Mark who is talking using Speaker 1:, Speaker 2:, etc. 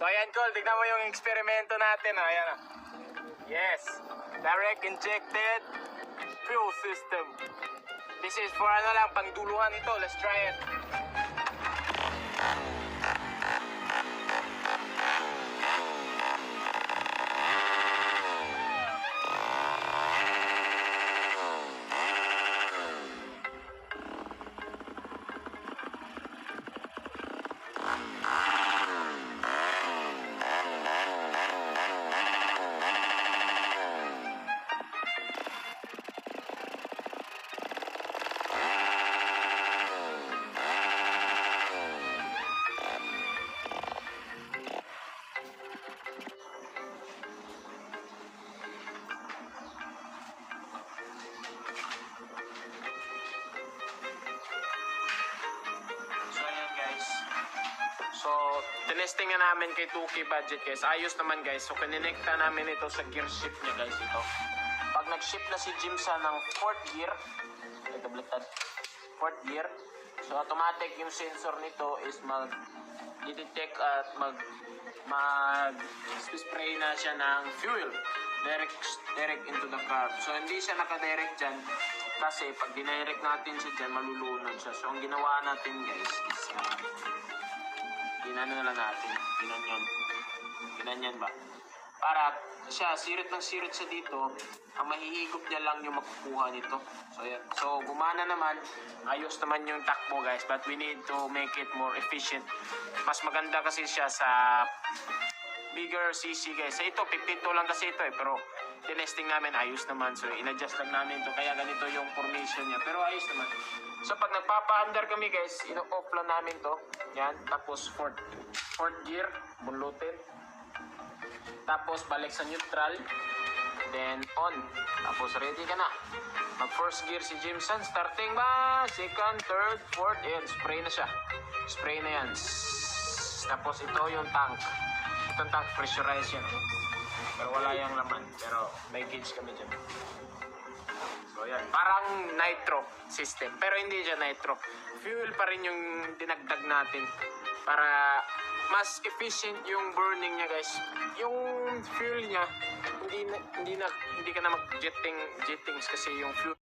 Speaker 1: So ayan Col, tignan mo yung eksperimento natin. Oh. Ayan oh. Yes. Direct injected fuel system. This is for ano lang, pangduluhan ito. Let's try it. Tinesting na namin kay 2K budget guys. Ayos naman guys. So, kininekta namin ito sa gear shift niya guys ito. Pag nag-shift na si Jimsa ng 4th gear, ito baliktad, 4th gear, so automatic yung sensor nito is mag detect at mag mag spray na siya ng fuel direct direct into the car. So hindi siya naka-direct diyan kasi pag dinirect natin siya diyan malulunod siya. So ang ginawa natin guys is uh, ginano na lang natin. Ginanyan. Ginanyan ba? Para siya, sirit ng sirit siya dito, ang mahihigop niya lang yung makukuha nito. So, yan. So, gumana naman. Ayos naman yung takbo, guys. But we need to make it more efficient. Mas maganda kasi siya sa bigger CC, guys. Sa ito, 52 lang kasi ito eh. Pero, tinesting namin, ayos naman. So, in-adjust lang namin to Kaya ganito yung formation niya. Pero, ayos naman. So, pag nagpapa-under kami, guys, ino-off lang namin to. Yan. Tapos, fourth, fourth gear, bunlutin. Tapos balik sa neutral. Then on. Tapos ready ka na. Mag first gear si Jimson. Starting ba? Second, third, fourth. Ayan, spray na siya. Spray na yan. Tapos ito yung tank. Itong tank pressurized yan. Pero wala yung laman. Pero may gauge kami dyan. So yan. Parang nitro system. Pero hindi siya nitro. Fuel pa rin yung dinagdag natin. Para mas efficient yung burning niya guys. Yung fuel niya hindi na, hindi na hindi ka na mag jetting jettings kasi yung fuel